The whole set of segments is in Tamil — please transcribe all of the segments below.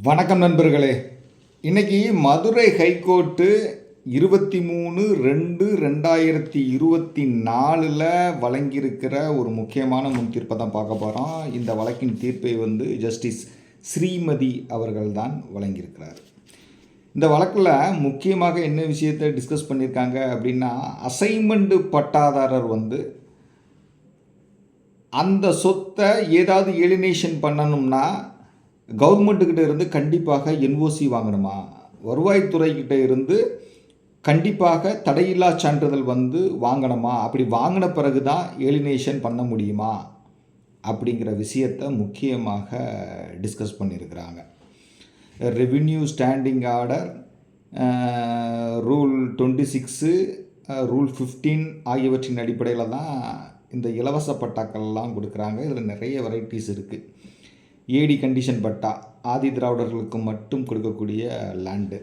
வணக்கம் நண்பர்களே. இன்னைக்கு மதுரை ஹைகோர்ட்டு இருபத்தி மூணு ரெண்டு ரெண்டாயிரத்தி இருபத்தி நாலில் வழங்கியிருக்கிற ஒரு முக்கியமான முன் தீர்ப்பை தான் பார்க்க போகிறோம் இந்த வழக்கின் தீர்ப்பை வந்து ஜஸ்டிஸ் ஸ்ரீமதி அவர்கள் தான் வழங்கியிருக்கிறார். இந்த வழக்கில் முக்கியமாக என்ன விஷயத்தை டிஸ்கஸ் பண்ணியிருக்காங்க அப்படின்னா அசைன்மெண்ட் பட்டாதாரர் வந்து அந்த சொத்தை ஏதாவது எலினேஷன் பண்ணணும்னா கவர்மெண்ட்டுக்கிட்ட இருந்து கண்டிப்பாக என்ஓசி வாங்கணுமா? வருவாய்த்துறைக்கிட்ட இருந்து கண்டிப்பாக தடையில்லா சான்றிதழ் வந்து வாங்கணுமா? அப்படி வாங்கின பிறகு தான் ஏலினேஷன் பண்ண முடியுமா? அப்படிங்கிற விஷயத்தை முக்கியமாக டிஸ்கஸ் பண்ணியிருக்கிறாங்க. Revenue standing order rule twenty six rule fifteen ஆகியவற்றின் அடிப்படையில் தான் இந்த இலவச பட்டாக்கள்லாம் கொடுக்குறாங்க. இதில் நிறைய வெரைட்டிஸ் இருக்குது ஏடி கண்டிஷன் பட்டா ஆதி திராவிடர்களுக்கு மட்டும் கொடுக்கக்கூடிய லேண்டு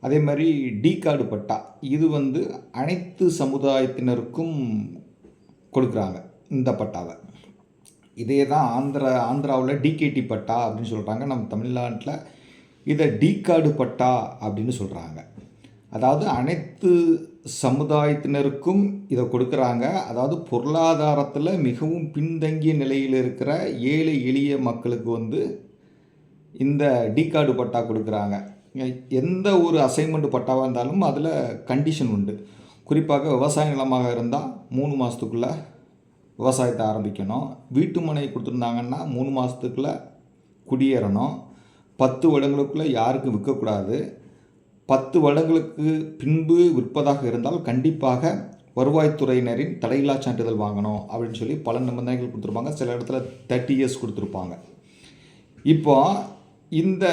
அதே மாதிரி டி கார்டு பட்டா இது வந்து அனைத்து சமுதாயத்தினருக்கும் கொடுக்குறாங்க இந்த பட்டாவை. இதே தான் ஆந்திரா ஆந்திராவில் டிகேடி பட்டா அப்படின்னு சொல்கிறாங்க நம்ம தமிழ்நாட்டில் இதை டி கார்டு பட்டா அப்படின்னு சொல்கிறாங்க அதாவது அனைத்து சமுதாயத்தினருக்கும் இதை கொடுக்குறாங்க. அதாவது பொருளாதாரத்தில் மிகவும் பின்தங்கிய நிலையில் இருக்கிற ஏழை எளிய மக்களுக்கு வந்து இந்த டி கார்டு பட்டா கொடுக்குறாங்க. எந்த ஒரு அசைன்மெண்ட் பட்டாவாக இருந்தாலும் அதில் கண்டிஷன் உண்டு. குறிப்பாக விவசாய நிலமாக இருந்தால் மூணு மாதத்துக்குள்ளே விவசாயத்தை ஆரம்பிக்கணும். வீட்டு மனை கொடுத்துருந்தாங்கன்னா மூணு மாதத்துக்குள்ளே குடியேறணும். பத்து வருடங்களுக்குள்ளே யாருக்கும் விற்கக்கூடாது. பத்து வருடங்களுக்கு பின்பு விற்பதாக இருந்தால் கண்டிப்பாக வருவாய்த்துறையினரின் தடையில்லா சான்றிதழ் வாங்கணும் அப்படின்னு சொல்லி பல நிபந்தனைகள் கொடுத்துருப்பாங்க. சில இடத்துல தேர்ட்டி இயர்ஸ் கொடுத்துருப்பாங்க. இப்போ இந்த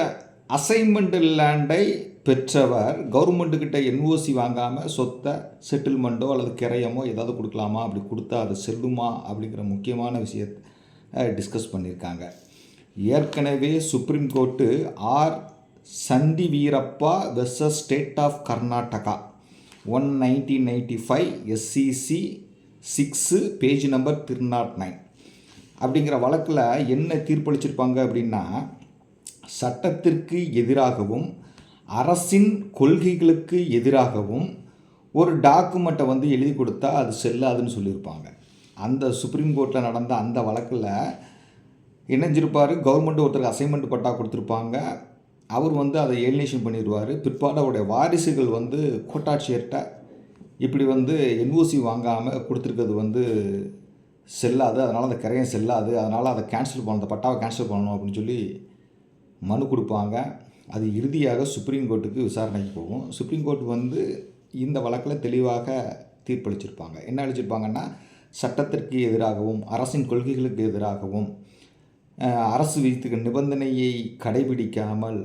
அசைன்மெண்ட் லேண்டை பெற்றவர் கவர்மெண்ட்டுக்கிட்ட என்ஓசி வாங்காமல் சொத்தை செட்டில்மெண்ட்டோ அல்லது கிரையமோ ஏதாவது கொடுக்கலாமா? அப்படி கொடுத்தா அது செல்லுமா? அப்படிங்கிற முக்கியமான விஷயத்தை டிஸ்கஸ் பண்ணியிருக்காங்க. ஏற்கனவே supreme court R Sandhi Veerappa versus state of Karnataka one nineteen ninety five SCC six page number three not nine அப்படிங்கிற வழக்கில் என்ன தீர்ப்பளிச்சிருப்பாங்க அப்படின்னா சட்டத்திற்கு எதிராகவும் அரசின் கொள்கைகளுக்கு எதிராகவும் ஒரு டாக்குமெண்ட்டை வந்து எழுதி கொடுத்தா அது செல்லாதுன்னு சொல்லியிருப்பாங்க. அந்த சுப்ரீம் கோர்ட்டில் நடந்த அந்த வழக்கில் இணைஞ்சிருப்பார். கவர்மெண்ட் ஒருத்தருக்கு அசைன்மெண்ட் பட்டா கொடுத்துருப்பாங்க. அவர் வந்து அதை ஏலினேஷன் பண்ணிடுவார். பிற்பாடு அவருடைய வாரிசுகள் வந்து கோட்டாட்சியர்கிட்ட இப்படி வந்து என்ஓசி வாங்காமல் கொடுத்துருக்கிறது வந்து செல்லாது. அதனால் அந்த கரையம் செல்லாது. அதனால் அதை கேன்சல் பண்ண அந்த பட்டாவை கேன்சல் பண்ணணும் அப்படின்னு சொல்லி மனு கொடுப்பாங்க. அது இறுதியாக சுப்ரீம் கோர்ட்டுக்கு விசாரணைக்கு போகும். சுப்ரீம் கோர்ட் வந்து இந்த வழக்கில் தெளிவாக தீர்ப்பளிச்சிருப்பாங்க. என்ன அளிச்சிருப்பாங்கன்னா சட்டத்திற்கு எதிராகவும் அரசின் கொள்கைகளுக்கு எதிராகவும் அரசு விதித்துக்க நிபந்தனையை கடைபிடிக்காமல்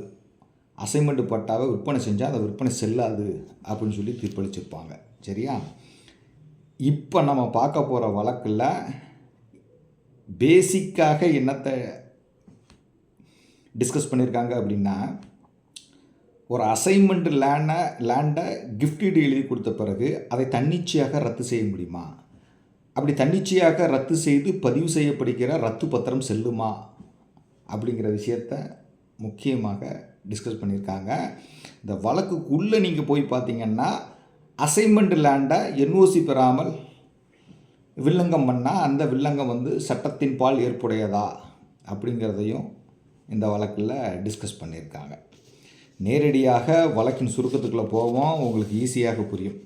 அசைன்மெண்ட் பட்டாவை விற்பனை செஞ்சால் அதை விற்பனை செல்லாது அப்படின்னு சொல்லி தீர்ப்பளிச்சிருப்பாங்க. சரியா? இப்போ நம்ம பார்க்க போகிற வழக்கில் பேசிக்காக என்னத்தை டிஸ்கஸ் பண்ணியிருக்காங்க அப்படின்னா ஒரு அசைன்மெண்ட் லேண்டை லேண்டை கிஃப்டீடு எழுதி கொடுத்த பிறகு அதை தன்னிச்சையாக ரத்து செய்ய முடியுமா? அப்படி தன்னிச்சையாக ரத்து செய்து பதிவு செய்யப்படுகிற ரத்து பத்திரம் செல்லுமா? அப்படிங்கிற விஷயத்த முக்கியமாக டிஸ்கஸ் பண்ணியிருக்காங்க. இந்த வழக்குக்குள்ளே நீங்கள் போய் பார்த்தீங்கன்னா அசைன்மெண்ட் லேண்டை என்ஓசி பெறாமல் வில்லங்கம் பண்ணால் அந்த வில்லங்கம் வந்து சட்டத்தின் பால் ஏற்புடையதா? அப்படிங்கிறதையும் இந்த வழக்கில் டிஸ்கஸ் பண்ணியிருக்காங்க. நேரடியாக வழக்கின் சுருக்கத்துக்குள்ளே போவோம். உங்களுக்கு ஈஸியாக புரியும்.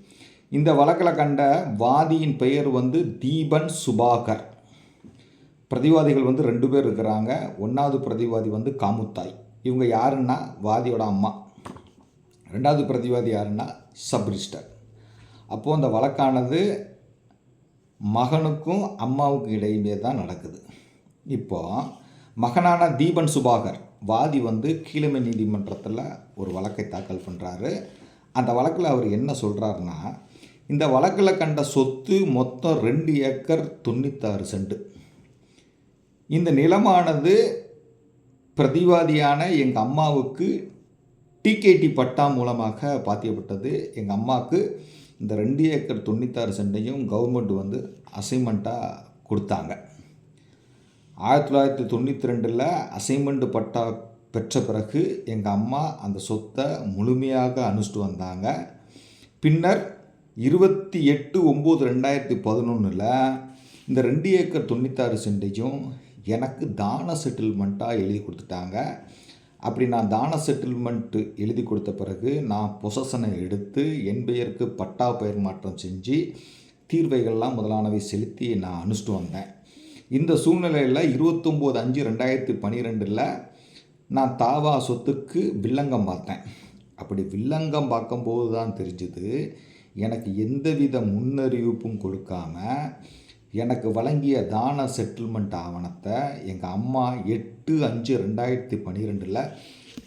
இந்த வழக்கில் கண்ட வாதியின் பெயர் வந்து தீபன் சுபாகர். பிரதிவாதிகள் வந்து ரெண்டு பேர் இருக்கிறாங்க. ஒன்றாவது பிரதிவாதி வந்து காமுத்தாய். இவங்க யாருன்னா? வாதியோட அம்மா. ரெண்டாவது பிரதிவாதி யாருன்னா? சப்ரிஸ்டர். அப்போது அந்த வழக்கானது மகனுக்கும் அம்மாவுக்கும் இடையிலே தான் நடக்குது. இப்போது மகனான தீபன் சுபாகர் வாதி வந்து கீழமை நீதிமன்றத்தில் ஒரு வழக்கை தாக்கல் பண்ணுறாரு அந்த வழக்கில் அவர் என்ன சொல்கிறாருன்னா இந்த வழக்கில் கண்ட சொத்து மொத்தம் ரெண்டு ஏக்கர் தொண்ணூத்தாறு சென்ட். இந்த நிலமானது பிரதிவாதியான எங்கள் அம்மாவுக்கு டிகேடி பட்டா மூலமாக பாத்தியப்பட்டது. எங்கள் அம்மாவுக்கு இந்த ரெண்டு ஏக்கர் தொண்ணூத்தாறு சென்டையும் கவர்மெண்ட் வந்து அசைன்மெண்ட்டாக கொடுத்தாங்க. ஆயிரத்தி தொள்ளாயிரத்தி தொண்ணூற்றி ரெண்டில் அசைன்மெண்ட் பட்டா பெற்ற பிறகு எங்கள் அம்மா அந்த சொத்தை முழுமையாக அனுஷ்டிட்டு வந்தாங்க. பின்னர் இருபத்தி எட்டு ஒம்பது ரெண்டாயிரத்தி பதினொன்றில் இந்த ரெண்டு ஏக்கர் தொண்ணூத்தாறு சென்டையும் எனக்கு தான செட்டில்மெண்ட்டாக எழுதி கொடுத்துட்டாங்க. அப்படி நான் தான செட்டில்மெண்ட்டு எழுதி கொடுத்த பிறகு நான் பொசஷனை எடுத்து என் பெயருக்கு பட்டா பெயர் மாற்றம் செஞ்சு தீர்வைகள்லாம் முதலானவை செலுத்தி நான் அனுஷ்டு வந்தேன். இந்த சூழ்நிலையில் இருபத்தொம்போது அஞ்சு ரெண்டாயிரத்தி பன்னிரெண்டில் நான் தாவா சொத்துக்கு வில்லங்கம் பார்த்தேன். அப்படி வில்லங்கம் பார்க்கும்போது தான் தெரிஞ்சுது எனக்கு எந்தவித முன்னறிவிப்பும் கொடுக்காம எனக்கு வழங்கிய தான செட்டில்மெண்ட் ஆவணத்தை எங்கள் அம்மா எட்டு அஞ்சு ரெண்டாயிரத்தி பன்னிரெண்டில்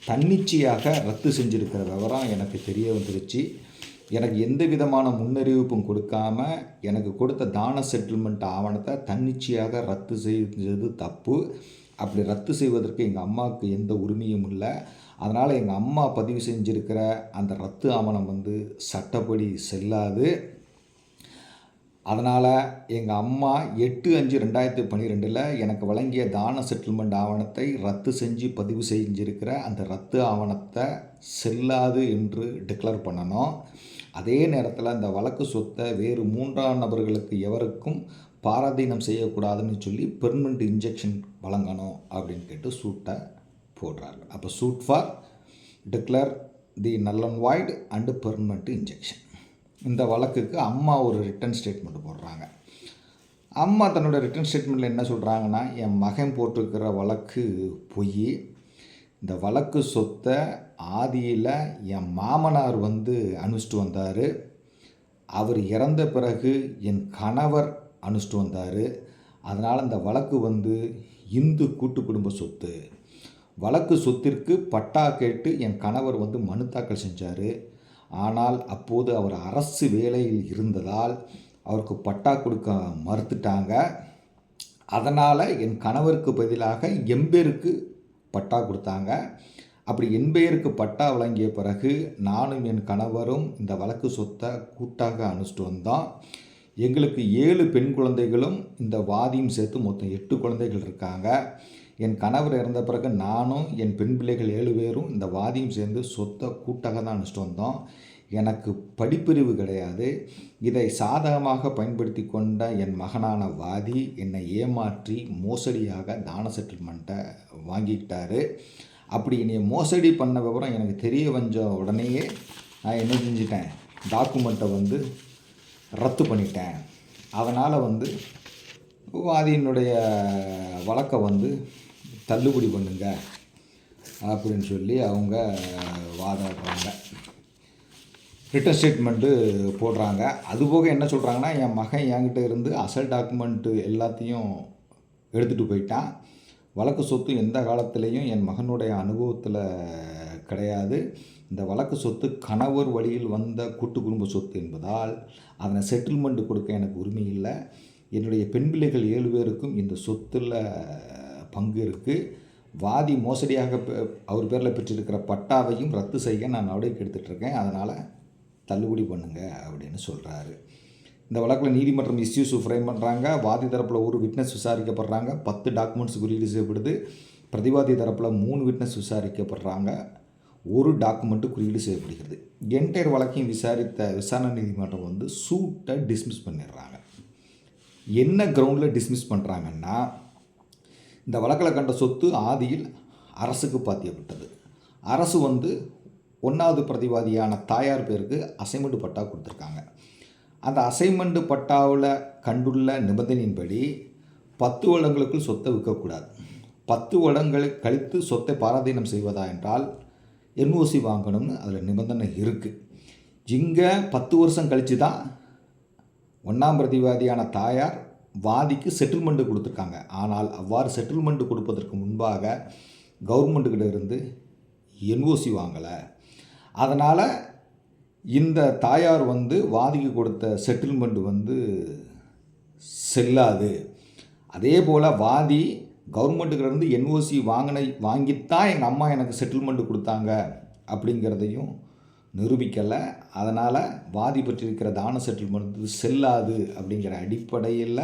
தன்னிச்சையாக ரத்து செஞ்சுருக்கிற விவரம் எனக்கு தெரிய வந்துருச்சு. எனக்கு எந்த விதமான முன்னறிவிப்பும் கொடுக்காம எனக்கு கொடுத்த தான செட்டில்மெண்ட் ஆவணத்தை தன்னிச்சையாக ரத்து செஞ்சது தப்பு. அப்படி ரத்து செய்வதற்கு எங்கள் அம்மாவுக்கு எந்த உரிமையும் இல்லை. அதனால் எங்கள் அம்மா பதிவு செஞ்சுருக்கிற அந்த ரத்து ஆவணம் வந்து சட்டப்படி செல்லாது. அதனால் எங்கள் அம்மா எட்டு அஞ்சு ரெண்டாயிரத்தி பன்னிரெண்டில் எனக்கு வழங்கிய தான செட்டில்மெண்ட் ஆவணத்தை ரத்து செஞ்சு பதிவு செஞ்சுருக்கிற அந்த ரத்து ஆவணத்தை செல்லாது என்று டிக்ளேர் பண்ணணும். அதே நேரத்தில் அந்த வழக்கு சொத்தை வேறு மூன்றாம் நபர்களுக்கு எவருக்கும் பாராதீனம் செய்யக்கூடாதுன்னு சொல்லி பெர்மனண்ட் இன்ஜெக்ஷன் வழங்கணும் அப்படின்னு கேட்டு சூட்டை போடுறாரு. அப்போ suit for declare the null and void and permanent injunction இந்த வழக்குக்கு அம்மா ஒரு ரிட்டன் ஸ்டேட்மெண்ட் போடுறாங்க. அம்மா தன்னோட ரிட்டன் ஸ்டேட்மெண்ட்டில் என்ன சொல்கிறாங்கன்னா என் மகன் போட்டிருக்கிற வழக்கு பொய். இந்த வழக்கு சொத்தை ஆதியில் என் மாமனார் வந்து அனுஷ்டு வந்தார். அவர் இறந்த பிறகு என் கணவர் அனுஷ்டு வந்தார். அதனால் இந்த வழக்கு வந்து இந்து கூட்டு குடும்ப சொத்து. வழக்கு சொத்திற்கு பட்டா கேட்டு என் கணவர் வந்து மனு தாக்கல் செஞ்சார். ஆனால் அப்போது அவர் அரசு வேலையில் இருந்ததால் அவருக்கு பட்டா கொடுக்க மறுத்துட்டாங்க. அதனால் என் கணவருக்கு பதிலாக எம்பேருக்கு பட்டா கொடுத்தாங்க. அப்படி என் பெயருக்கு பட்டா வழங்கிய பிறகு நானும் என் கணவரும் இந்த வழக்கு சொத்தை கூட்டாக அனுஷ்டிட்டு வந்தோம். எங்களுக்கு ஏழு பெண் குழந்தைகளும் இந்த வாதியும் சேர்த்து மொத்தம் எட்டு குழந்தைகள் இருக்காங்க. என் கணவர் இறந்த பிறகு நானும் என் பெண் பிள்ளைகள் ஏழு பேரும் இந்த வாதியும் சேர்ந்து சொத்தை கூட்டாக தான் அனுப்பிச்சிட்டு வந்தோம். எனக்கு படிப்பறிவு கிடையாது. இதை சாதகமாக பயன்படுத்தி கொண்ட என் மகனான வாதி என்னை ஏமாற்றி மோசடியாக தான செட்டில்மெண்ட்டை வாங்கிக்கிட்டாரு. அப்படி என்னை மோசடி பண்ண விவரம் எனக்கு தெரிய வந்த உடனேயே நான் என்ன செஞ்சிட்டேன்? டாக்குமெண்ட்டை வந்து ரத்து பண்ணிட்டேன். அதனால் வந்து வாதியினுடைய வழக்கை வந்து தள்ளுபடி பண்ணுங்க அப்படின்னு சொல்லி அவங்க வாதாடுறாங்க. ரிட்டன் ஸ்டேட்மெண்ட்டு போடுறாங்க. அதுபோக என்ன சொல்கிறாங்கன்னா என் மகன் என்கிட்ட இருந்து அசல் டாக்குமெண்ட்டு எல்லாத்தையும் எடுத்துகிட்டு போயிட்டான். வழக்கு சொத்து எந்த காலத்துலேயும் என் மகனுடைய அனுபவத்தில் கிடையாது. இந்த வழக்கு சொத்து கணவர் வழியில் வந்த கூட்டு குடும்ப சொத்து என்பதால் அதனை செட்டில்மெண்ட் கொடுக்க எனக்கு உரிமை இல்லை. என்னுடைய பெண் பிள்ளைகள் ஏழு பேருக்கும் இந்த சொத்தில் பங்கு இருக்குது வாதி மோசடியாக அவர் பேரில் பெற்றிருக்கிற பட்டாவையும் ரத்து செய்ய நான் நடவடிக்கை எடுத்துகிட்ருக்கேன் அதனால் தள்ளுபடி பண்ணுங்க அப்படின்னு சொல்கிறாரு இந்த வழக்கில் நீதிமன்றம் இஸ்யூஸு ஃப்ரேம் பண்ணுறாங்க வாதி தரப்பில் ஒரு விட்னஸ் விசாரிக்கப்படுறாங்க. பத்து டாக்குமெண்ட்ஸ் குறியீடு செய்யப்படுது. பிரதிவாதி தரப்பில் மூணு விட்னஸ் விசாரிக்கப்படுறாங்க. ஒரு டாக்குமெண்ட்டு குறியீடு செய்யப்படுகிறது. என்டையர் வழக்கையும் விசாரித்த விசாரணை நீதிமன்றம் வந்து சூட்டை டிஸ்மிஸ் பண்ணிடுறாங்க. என்ன கிரவுண்டில் டிஸ்மிஸ் பண்ணுறாங்கன்னா இந்த வழக்கில் கண்ட சொத்து ஆதியில் அரசுக்கு பாத்தியப்பட்டது. அரசு வந்து ஒன்றாவது பிரதிவாதியான தாயார் பேருக்கு அசைன்மெண்ட் பட்டா கொடுத்துருக்காங்க. அந்த அசைன்மெண்ட் பட்டாவில் கண்டுள்ள நிபந்தனையின்படி பத்து வருடங்களுக்குள் சொத்தை விற்கக்கூடாது. பத்து வருடங்கள் கழித்து சொத்தை பாராதீனம் செய்வதா என்றால் என்ஓசி வாங்கணும்னு அதில் நிபந்தனை இருக்குது இங்கே பத்து வருஷம் கழித்து தான் ஒன்றாம் பிரதிவாதியான தாயார் வாதிக்கு செட்டில்மெண்ட்டு கொடுத்துருக்காங்க. ஆனால் அவ்வாறு செட்டில்மெண்ட் கொடுப்பதற்கு முன்பாக கவர்மெண்ட்டுக்கிட்ட இருந்து என்ஓசி வாங்கலை. அதனால் இந்த தாயார் வந்து வாதிக்கு கொடுத்த செட்டில்மெண்ட் வந்து செல்லாது. அதே போல் வாதி கவர்மெண்ட்டுக்கிட்டேருந்து என்ஓசி வாங்கின வாங்கித்தான் எங்கள் அம்மா எனக்கு செட்டில்மெண்ட் கொடுத்தாங்க அப்படிங்கிறதையும் நிரூபிக்கலை. அதனால் வாதி பற்றியிருக்கிற தான செட்டில்மெண்ட் செல்லாது அப்படிங்கிற அடிப்படையில்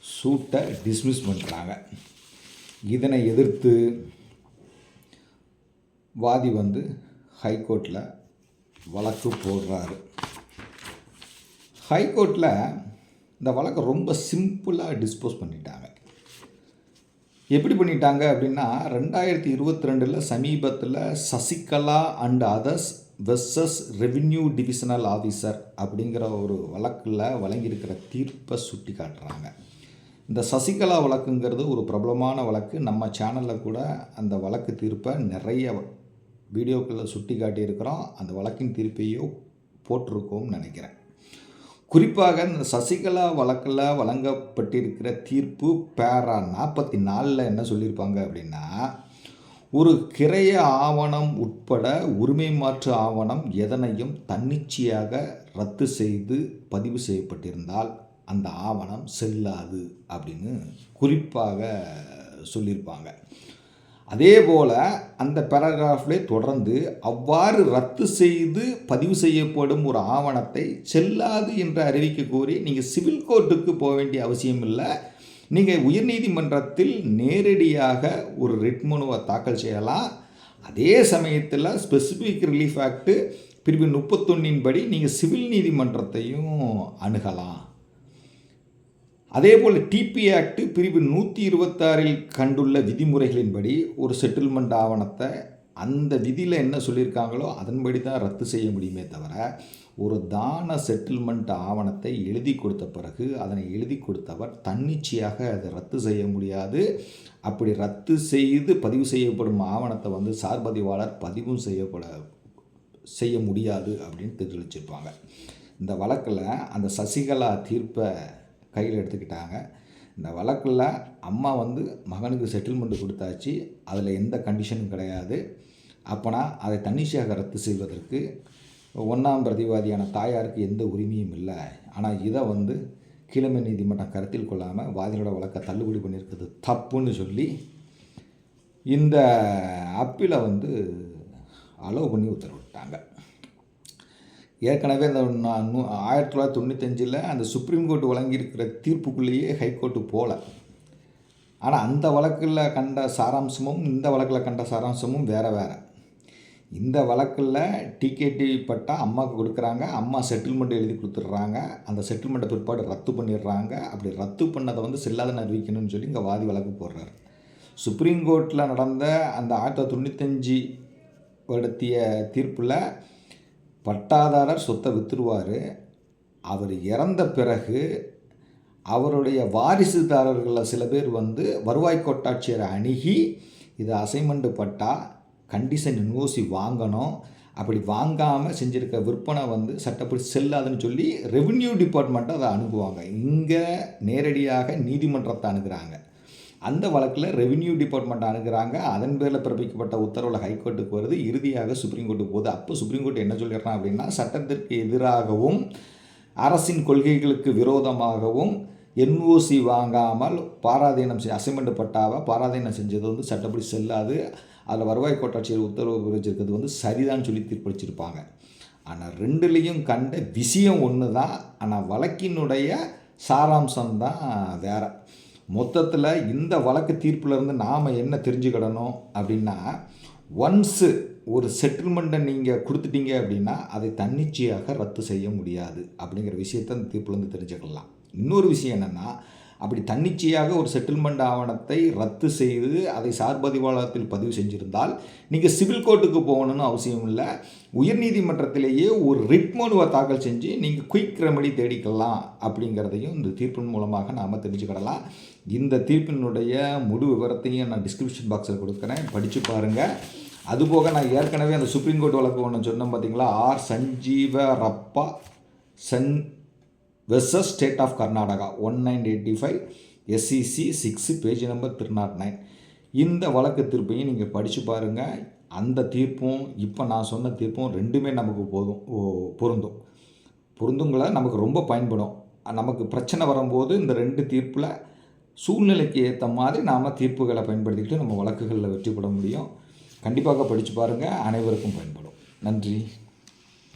சூட்டை டிஸ்மிஸ் பண்ணுறாங்க இதனை எதிர்த்து வாதி வந்து ஹைகோர்ட்டில் வழக்கு போடுறாரு. ஹைகோர்ட்டில் இந்த வழக்கை ரொம்ப சிம்பிளாக டிஸ்போஸ் பண்ணிட்டாங்க. எப்படி பண்ணிட்டாங்க அப்படின்னா ரெண்டாயிரத்தி இருபத்தி ரெண்டில் சமீபத்தில் Sasikala and others versus revenue divisional officer அப்படிங்கிற ஒரு வழக்கில் வழங்கியிருக்கிற தீர்ப்பை சுட்டி காட்டுறாங்க இந்த சசிகலா வழக்குங்கிறது ஒரு பிரபலமான வழக்கு. நம்ம சேனலில் கூட அந்த வழக்கு தீர்ப்பை நிறைய வீடியோக்களில் சுட்டி காட்டியிருக்கிறோம் அந்த வழக்கின் தீர்ப்பையோ போட்டிருக்கோம்னு நினைக்கிறேன். குறிப்பாக இந்த சசிகலா வழக்கில் வழங்கப்பட்டிருக்கிற தீர்ப்பு பேரா நாற்பத்தி நாலில் என்ன சொல்லியிருப்பாங்க அப்படின்னா ஒரு கிரைய ஆவணம் உட்பட உரிமை மாற்று ஆவணம் எதனையும் தன்னிச்சையாக ரத்து செய்து பதிவு செய்யப்பட்டிருந்தால் அந்த ஆவணம் செல்லாது அப்படின்னு குறிப்பாக சொல்லியிருப்பாங்க. அதே போல் அந்த பேராகிராஃப்லே தொடர்ந்து அவ்வாறு ரத்து செய்து பதிவு செய்யப்படும் ஒரு ஆவணத்தை செல்லாது என்று அறிவிக்க கோரி நீங்கள் சிவில் கோர்ட்டுக்கு போக வேண்டிய அவசியம் இல்லை. நீங்கள் உயர்நீதிமன்றத்தில் நேரடியாக ஒரு ரிட் மனுவை தாக்கல் செய்யலாம். அதே சமயத்தில் ஸ்பெசிஃபிக் ரிலீஃப் ஆக்ட்டு பிரிவு முப்பத்தொன்னின் படி நீங்கள் சிவில் நீதிமன்றத்தையும் அணுகலாம். அதே போல் டிபி ஆக்ட் பிரிவு நூற்றி இருபத்தாறில் கண்டுள்ள விதிமுறைகளின்படி ஒரு செட்டில்மெண்ட் ஆவணத்தை அந்த விதியில் என்ன சொல்லியிருக்காங்களோ அதன்படி தான் ரத்து செய்ய முடியுமே தவிர ஒரு தான செட்டில்மெண்ட் ஆவணத்தை எழுதி கொடுத்த பிறகு அதனை எழுதி கொடுத்தவர் தன்னிச்சையாக அதை ரத்து செய்ய முடியாது. அப்படி ரத்து செய்து பதிவு செய்யப்படும் ஆவணத்தை வந்து சார்பதிவாளர் பதிவும் செய்யப்பட செய்ய முடியாது அப்படின்னு தெரிவிச்சிருப்பாங்க. இந்த வழக்கில் அந்த சசிகலா தீர்ப்பை கையில் எடுத்துக்கிட்டாங்க. இந்த வழக்கில் அம்மா வந்து மகனுக்கு செட்டில்மெண்ட் கொடுத்தாச்சு. அதில் எந்த கண்டிஷனும் கிடையாது. அப்போனா அதை தன்னிச்சையாக ரத்து செய்வதற்கு ஒன்றாம் பிரதிவாதியான தாயாருக்கு எந்த உரிமையும் இல்லை. ஆனால் இதை வந்து கீழமை நீதிமன்றம் கருத்தில் கொள்ளாமல் வாதிகளோட வழக்கை தள்ளுபடி பண்ணியிருக்கிறது தப்புன்னு சொல்லி இந்த அப்பீலை வந்து அலோவ் பண்ணி உத்தரவிட்டாங்க. ஏற்கனவே இந்த நான் ஆயிரத்தி தொள்ளாயிரத்தி தொண்ணூத்தஞ்சில் அந்த சுப்ரீம் கோர்ட் வழங்கியிருக்கிற தீர்ப்புக்குள்ளேயே ஹைகோர்ட்டு போகல ஆனால் அந்த வழக்கில் கண்ட சாராம்சமும் இந்த வழக்கில் கண்ட சாராம்சமும் வேறு வேறு. இந்த வழக்கில் டிகேடி பட்டா அம்மாவுக்கு கொடுக்குறாங்க அம்மா செட்டில்மெண்ட் எழுதி கொடுத்துட்றாங்க அந்த செட்டில்மெண்ட்டை பிற்பாடு ரத்து பண்ணிடுறாங்க. அப்படி ரத்து பண்ணதை வந்து செல்லாதன்னு அறிவிக்கணும்னு சொல்லி இங்கே வாதி வழக்கு போடுறாரு. சுப்ரீம் கோர்ட்டில் நடந்த அந்த ஆயிரத்தி தொள்ளாயிரத்தி தொண்ணூத்தஞ்சு வருடத்திய தீர்ப்பில் பட்டாதாரர் சொத்தை விற்றுருவார் அவர் இறந்த பிறகு அவருடைய வாரிசுதாரர்களில் சில பேர் வந்து வருவாய் கோட்டாட்சியரை அணுகி இது அசைன்மெண்ட்டு பட்டா கண்டிஷன் யூனிவர்சி வாங்கணும். அப்படி வாங்காமல் செஞ்சுருக்க விற்பனை வந்து சட்டப்படி செல்லாதுன்னு சொல்லி ரெவின்யூ டிபார்ட்மெண்ட்டை அதை அணுகுவாங்க. இங்கே நேரடியாக நீதிமன்றத்தை அணுகிறாங்க. அந்த வழக்கில் ரெவின்யூ டிபார்ட்மெண்ட் அணுகிறாங்க. அதன் பேரில் பிறப்பிக்கப்பட்ட உத்தரவில் ஹைகோர்ட்டுக்கு வருது. இறுதியாக சுப்ரீம் கோர்ட்டுக்கு போகுது. அப்போ சுப்ரீம் கோர்ட் என்ன சொல்லிடுறான் அப்படின்னா சட்டத்திற்கு எதிராகவும் அரசின் கொள்கைகளுக்கு விரோதமாகவும் என்ஓசி வாங்காமல் பாராதீனம் செய் அசைன்மெண்ட் பட்டாவை? பாராதீனம் செஞ்சது வந்து சட்டப்படி செல்லாது. அதில் வருவாய் கோட்டாட்சியர் உத்தரவு பிறப்பிச்சிருக்கிறது வந்து சரிதான் சொல்லி தீர்ப்பளிச்சிருப்பாங்க. ஆனால் ரெண்டுலேயும் கண்ட விஷயம் ஒன்று தான் ஆனால் வழக்கினுடைய சாராம்சம் தான் வேறு. மொத்தத்தில் இந்த வழக்கு தீர்ப்பிலேருந்து நாம் என்ன தெரிஞ்சுக்கிடணும் அப்படின்னா ஒன்ஸு ஒரு செட்டில்மெண்ட்டை நீங்கள் கொடுத்துட்டீங்க அப்படின்னா அதை தன்னிச்சையாக ரத்து செய்ய முடியாது அப்படிங்கிற விஷயத்தை அந்த தீர்ப்புலேருந்து தெரிஞ்சுக்கலாம். இன்னொரு விஷயம் என்னென்னா அப்படி தன்னிச்சையாக ஒரு செட்டில்மெண்ட் ஆவணத்தை ரத்து செய்து அதை சார்பதிவாளத்தில் பதிவு செஞ்சுருந்தால் நீங்கள் சிவில் கோர்ட்டுக்கு போகணும்னு அவசியம் இல்லை. உயர்நீதிமன்றத்திலேயே ஒரு ரிட் மனுவை தாக்கல் செஞ்சு நீங்கள் குயிக் ரெமடி தேடிக்கலாம் அப்படிங்கிறதையும் இந்த தீர்ப்பின் மூலமாக நாம் தெரிஞ்சுக்கிடலாம். இந்த தீர்ப்பினுடைய முழு விவரத்தையும் நான் டிஸ்கிரிப்ஷன் பாக்ஸில் கொடுக்குறேன். படித்து பாருங்கள் அதுபோக நான் ஏற்கனவே அந்த சுப்ரீம் கோர்ட் வழக்கு ஒன்று சொன்னேன் பார்த்தீங்களா R. Sanjeevarappa son versus state of Karnataka one nine eighty five SCC six page number three not nine இந்த வழக்கு தீர்ப்பையும் நீங்கள் படித்து பாருங்கள் அந்த தீர்ப்பும் இப்போ நான் சொன்ன தீர்ப்பும் ரெண்டுமே நமக்கு போதும் ஓ, பொருந்தும். பொருந்துங்களை நமக்கு ரொம்ப பயன்படும். நமக்கு பிரச்சனை வரும்போது இந்த ரெண்டு தீர்ப்பில் சூழ்நிலைக்கு ஏற்ற மாதிரி நாம் தீர்ப்புகளை பயன்படுத்திக்கிட்டு நம்ம வழக்குகளில் வெற்றி பெற முடியும். கண்டிப்பாக படித்து பாருங்கள் அனைவருக்கும் பயன்படும். நன்றி.